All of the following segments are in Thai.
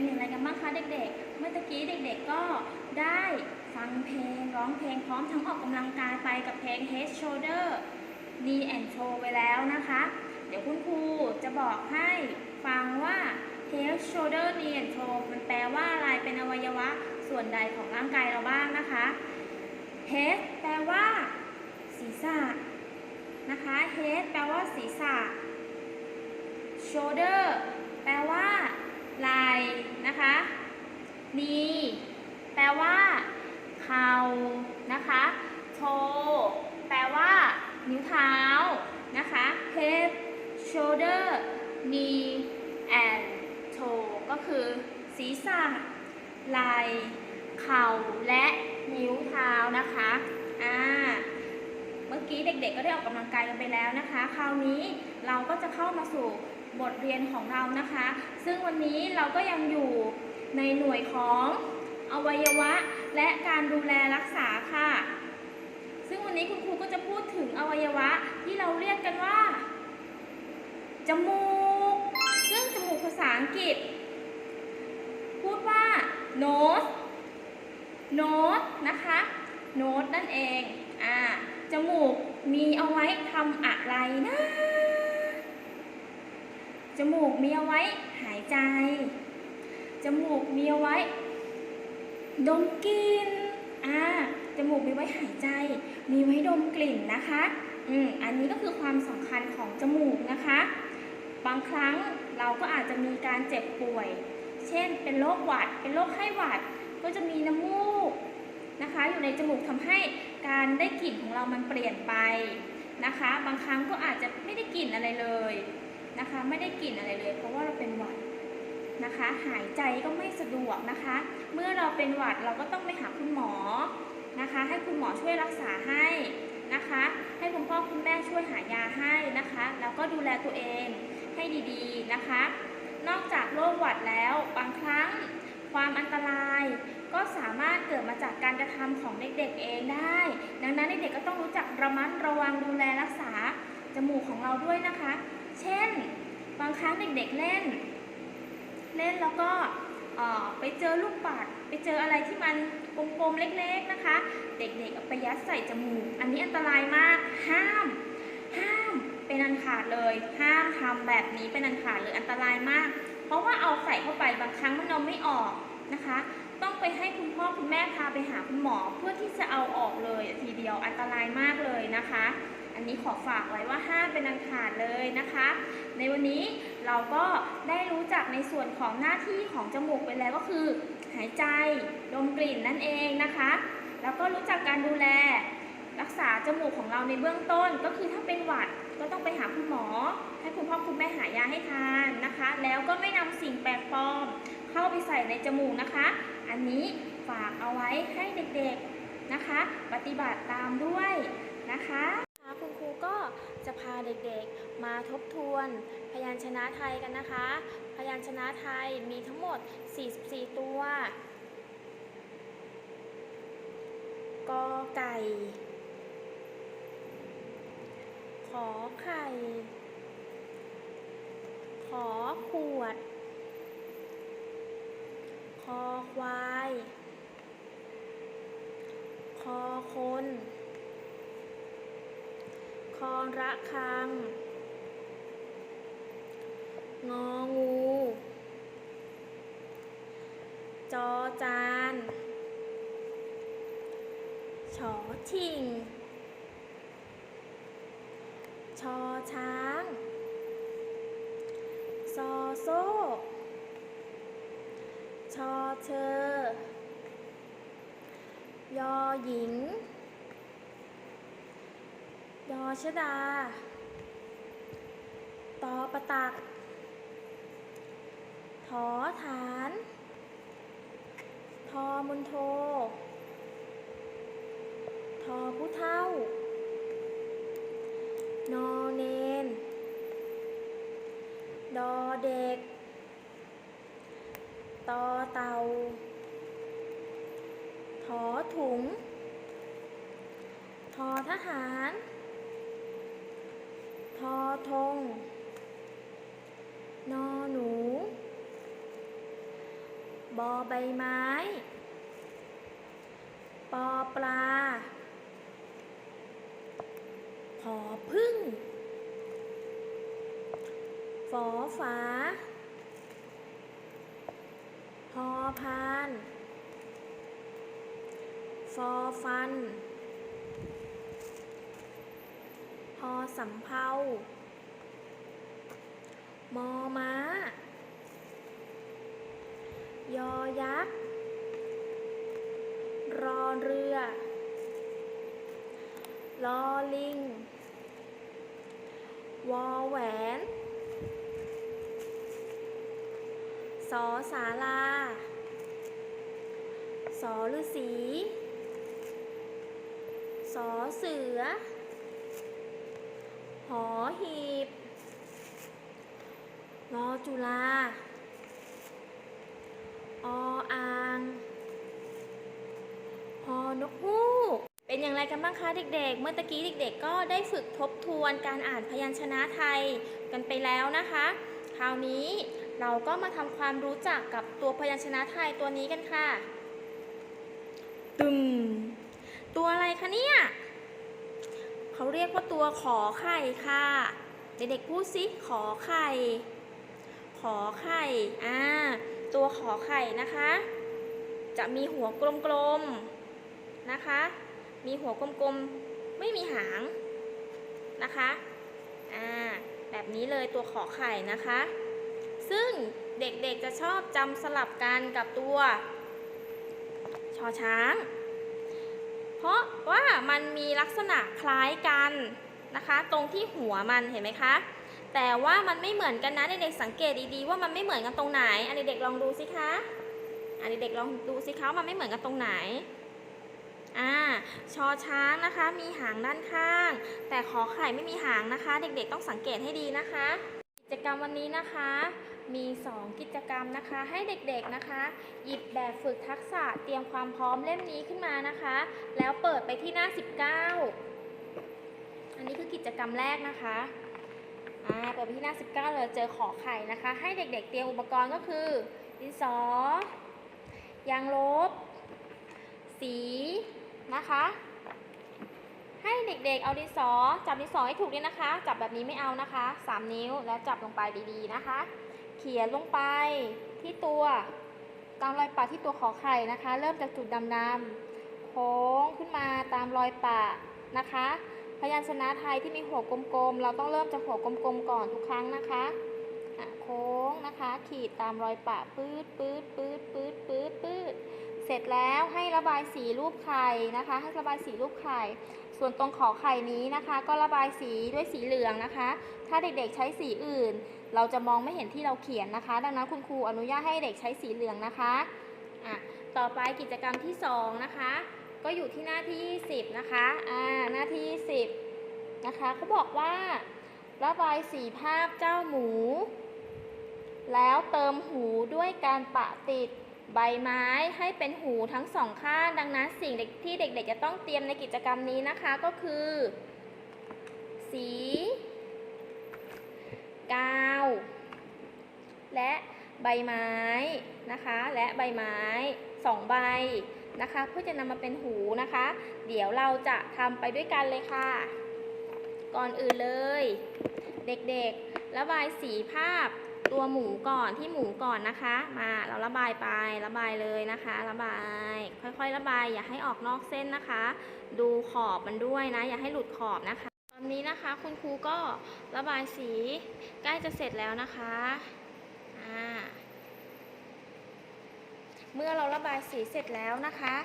เป็นอย่างไรกันบ้างคะเด็กๆ เมื่อกี้เด็กๆก็ได้ฟังเพลงร้องเพลงพร้อมทั้งออกกำลังกายไปกับเพลง Head Shoulder Knee and Toe ไปแล้วนะคะ เดี๋ยวคุณครูจะบอกให้ฟังว่า Head Shoulder Knee and Toe มันแปลว่าอะไรเป็นอวัยวะส่วนใดของร่างกายเราบ้างนะคะ Head แปลว่า ศีรษะนะคะ Head แปลว่าศีรษะ shoulder แปลว่า ไหล่นะคะ knee แปลว่า เข่านะคะ toe แปลว่า นิ้วเท้านะคะ head shoulder knee and toe ก็คือศีรษะไหล่เข่าและนิ้วเท้านะคะอ่าเมื่อกี้เด็กๆก็ได้ออกกำลังกายกันไปแล้วนะคะ คราวนี้เราก็จะเข้ามาสู่ บทเรียนของเรานะคะ ซึ่งวันนี้เราก็ยังอยู่ในหน่วยของอวัยวะ และการดูแลรักษาค่ะ ซึ่งวันนี้คุณครูก็จะพูดถึงอวัยวะที่เราเรียกกันว่า จมูก ซึ่งจมูกภาษาอังกฤษ พูดว่า nose nose นะคะ nose นั่นเอง อ่า จมูกมีเอาไว้ทำอะไรนะ จมูกมีเอาไว้หายใจ จมูกมีเอาไว้ ดมกลิ่น อ่า จมูกมีไว้หายใจ มีไว้ดมกลิ่นนะคะ อืม อันนี้ก็คือความสำคัญของจมูกนะคะ บางครั้งเราก็อาจจะมีการเจ็บป่วย เช่น เป็นโรคหวัด เป็นโรคไข้หวัด ก็จะมีน้ำมูกนะคะ อยู่ในจมูกทำให้การได้กลิ่นของเรามันเปลี่ยนไปนะคะ บางครั้งก็อาจจะไม่ได้กลิ่นอะไรเลย นะคะ ไม่ได้กลิ่นอะไรเลย เพราะว่าเราเป็นหวัดนะคะ หายใจก็ไม่สะดวกนะคะ เมื่อเราเป็นหวัดเราก็ต้องไปหาคุณหมอนะคะ ให้คุณหมอช่วยรักษาให้นะคะ ให้คุณพ่อคุณแม่ช่วยหายาให้นะคะ แล้วก็ดูแลตัวเองให้ดีๆนะคะ นอกจากโรคหวัดแล้วบางครั้งความอันตรายก็สามารถเกิดมาจากการกระทำของเด็กๆเองได้ ดังนั้นเด็กๆก็ต้องรู้จักระมัดระวังดูแลรักษาจมูกของเราด้วยนะคะ เช่น บางครั้งเด็กๆเล่น เล่นแล้วก็ไปเจอลูกปัด ไปเจออะไรที่มันกลมๆเล็กๆนะคะ เด็กๆเอาไปยัดใส่จมูก อันนี้อันตรายมาก ห้าม ห้ามเป็นอันขาดเลย ห้ามทำแบบนี้เป็นอันขาดเลยอันตรายมาก เพราะว่าเอาใส่เข้าไปบางครั้งมันเอาไม่ออกนะคะ ต้องไปให้คุณพ่อคุณแม่พาไปหาคุณหมอเพื่อที่จะเอาออกเลยทีเดียวอันตรายมากเลยนะคะ อันนี้ขอฝากไว้ว่าห้ามเป็นอันขาดเลยนะคะ ในวันนี้เราก็ได้รู้จักในส่วนของหน้าที่ของจมูกไปแล้วก็คือ หายใจดมกลิ่นนั่นเองนะคะ แล้วก็รู้จักการดูแล รักษาจมูกของเราในเบื้องต้นก็คือถ้าเป็นหวัดก็ต้องไปหาคุณหมอ ให้คุณพ่อคุณแม่หายาให้ทานนะคะ แล้วก็ไม่นำสิ่งแปลกปลอมเข้าไปใส่ในจมูกนะคะ อันนี้ฝากเอาไว้ให้เด็กๆนะคะ ปฏิบัติตามด้วยนะคะ จะพาเด็กๆ มาทบทวน พยัญชนะไทยกันนะคะ พยัญชนะไทยมีทั้งหมด 44 ตัว กอไก่ ขอไข่ ขอขวด คอควาย คอคน คอระคัง งองู จอจานชอชิง ชอช้าง ซอโซ่ ชอเชอยอหญิง ชดา ตอประตัก ถอฐาน ทอมุนโท ทอผู้เท่า นอเนน ดอเด็ก ตอเตาถอถุง ทอทหาร ทอธงนอหนู บอใบไม้ ปอปลา ผอพึ่ง ฝอฝา พอพาน ฟอฟัน พอสำเภามอม้า ยอยักษ์ รอเรือลอลิง วอแหวน สอสาลา สอฤาษีสอเสือ หอหีบงอจุลาออ่างฮอนกฮูกเป็นอย่างไรกันบ้างคะเด็กๆ เมื่อตะกี้เด็กๆ ก็ได้ฝึกทบทวนการอ่านพยัญชนะไทยกันไปแล้วนะคะ คราวนี้เราก็มาทำความรู้จักกับตัวพยัญชนะไทยตัวนี้กันค่ะ ตึม ตัวอะไรคะเนี่ย เขาเรียกว่าตัวขอไข่ค่ะ เด็กๆพูดสิขอไข่ ขอไข่อ่าตัวขอไข่นะคะ จะมีหัวกลมๆนะคะ มีหัวกลมๆไม่มีหางนะคะอ่าแบบนี้เลยตัวขอไข่นะคะ ซึ่งเด็กๆจะชอบจำสลับกันกับตัวชอช้าง ว่ามันมีลักษณะคล้ายกันนะคะ ตรงที่หัวมันเห็นไหมคะ แต่ว่ามันไม่เหมือนกันนะเด็กๆสังเกตดีๆว่ามันไม่เหมือนกันตรงไหนอันเด็กๆลองดูสิคะอันเด็กๆลองดูสิคะว่ามันไม่เหมือนกันตรงไหนอ่าชอช้างนะคะ มีหางด้านข้าง แต่ขอไข่ไม่มีหางนะคะ เด็กๆต้องสังเกตให้ดีนะคะ กิจกรรมวันนี้นะคะ 2 กิจกรรมนะคะ ให้เด็กๆนะคะ หยิบแบบฝึกทักษะเตรียมความพร้อมเล่มนี้ขึ้นมานะคะ แล้วเปิดไปที่หน้า 19 อันนี้คือกิจกรรมแรกนะคะอ่าเปิดไปที่หน้า 19เลยเจอขอไข่นะคะ ให้เด็กๆ เตรียมอุปกรณ์ก็คือดินสอยางลบ สีนะคะให้เด็กๆ เอาดินสอ จับดินสอให้ถูกด้วยนะคะ จับแบบนี้ไม่เอานะคะ 3 นิ้วแล้วจับลงไปดีๆนะคะ เขียนลงไปที่ตัวตามรอยปะที่ตัวขอไข่นะคะ เริ่มจากจุดดำๆโค้งขึ้นมาตามรอยปะนะคะ พยัญชนะไทยที่มีหัวกลมๆ เราต้องเริ่มจากหัวกลมๆก่อนทุกครั้งนะคะอะโค้งนะคะ ขีดตามรอยปะปื๊ดปื๊ดปื๊ดปื๊ดปื๊ดปื๊ด เสร็จแล้วให้ระบายสีรูปไข่นะคะ ให้ระบายสีรูปไข่ ส่วนตรงขอไข่นี้นะคะ ก็ระบายสีด้วยสีเหลืองนะคะ ถ้าเด็กๆใช้สีอื่น เราจะมองไม่เห็นที่เราเขียนนะคะ ดังนั้นคุณครูอนุญาตให้เด็กใช้สีเหลืองนะคะอะต่อไปกิจกรรมที่ 2 นะคะ ก็อยู่ที่หน้าที่ 20 นะคะอ่าหน้าที่10นะคะเขาบอกว่าระบายสีภาพเจ้าหมู แล้วเติมหูด้วยการปะติด ใบไม้ให้เป็นหูทั้งสองข้าง ดังนั้นสิ่งที่เด็ก ๆ จะต้องเตรียมในกิจกรรมนี้นะคะก็คือ สี กาว และใบไม้นะคะ และใบไม้สองใบนะคะ เพื่อจะนำมาเป็นหูนะคะ เดี๋ยวเราจะทำไปด้วยกันเลยค่ะ ก่อนอื่นเลย เด็กๆ ระบายสีภาพ ตัวหมูก่อนที่หมูก่อนนะคะ มาเราระบายไประบายเลยนะคะ ระบาย ค่อยๆ ระบาย อย่าให้ออกนอกเส้นนะคะ ดูขอบมันด้วยนะ อย่าให้หลุดขอบนะคะตอนนี้นะคะคุณครูก็ระบายสีใกล้จะเสร็จแล้วนะคะอ่าเมื่อเราระบายสีเสร็จแล้วนะคะ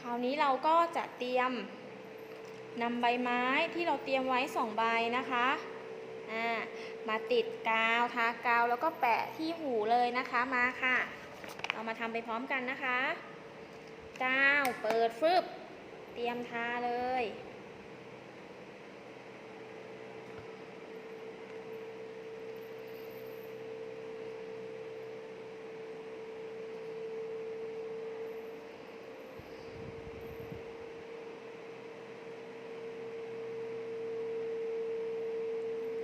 คราวนี้เราก็จะเตรียมนำใบไม้ที่เราเตรียมไว้สองใบนะคะ อ่ามาติดกาวทากาวแล้วก็แปะที่หูเลยนะคะมาค่ะ เรามาทำไปพร้อมกันนะคะกาวเปิดฟึบเตรียมทาเลย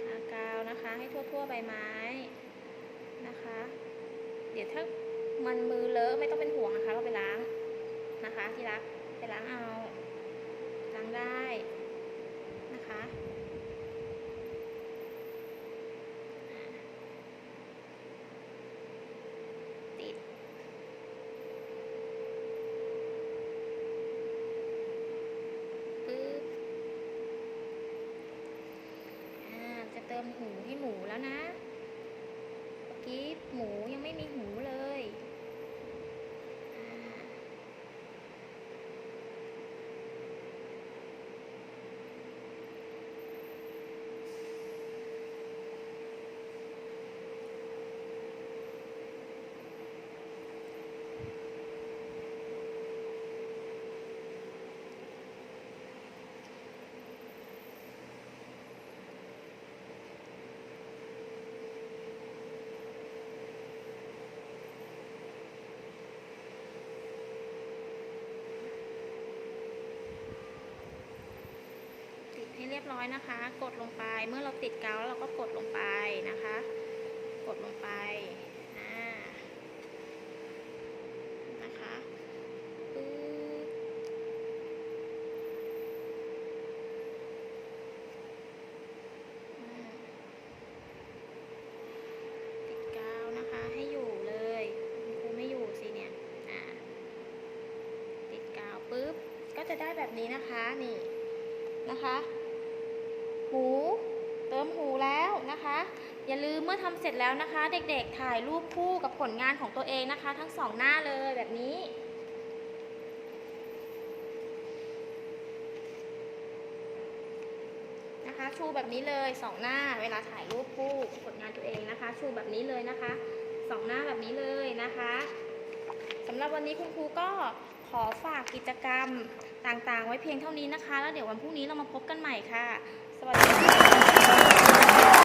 ทากาวนะคะ ให้ทั่วๆใบไม้นะคะ เดี๋ยวถ้ามันมือเลอะไม่ต้องเป็นห่วงนะคะ เราไปล้างนะคะที่รักไปล้างเอาล้างได้นะคะอ่าติด ปึ๊บ อ่า จะเติมหูให้หมูแล้วนะ เมื่อกี้หมูยังไม่มีหูเลยอ่าติดให้เรียบร้อยนะคะ กดลงไปเมื่อเราติดกาวแล้วเราก็กดลงไปนะคะ กดลงไปนะคะติดกาวนะคะให้อยู่เลยครูไม่อยู่สิเนี่ยติดกาวปุ๊บก็จะได้แบบนี้นะคะนี่นะคะ หูเติมหูแล้ว นะคะ อย่าลืมเมื่อทำเสร็จแล้วนะคะ เด็กๆถ่ายรูปคู่กับผลงานของตัวเองนะคะ ทั้งสองหน้าเลยแบบนี้นะคะชูแบบนี้เลยสองหน้าเวลาถ่ายรูปคู่ผลงานตัวเองนะคะ ชูแบบนี้เลยนะคะสองหน้าแบบนี้เลยนะคะสำหรับวันนี้คุณครูก็ขอฝากกิจกรรมต่างๆ ไว้เพียงเท่านี้นะคะ แล้วเดี๋ยววันพรุ่งนี้เรามาพบกันใหม่ค่ะ สวัสดีค่ะ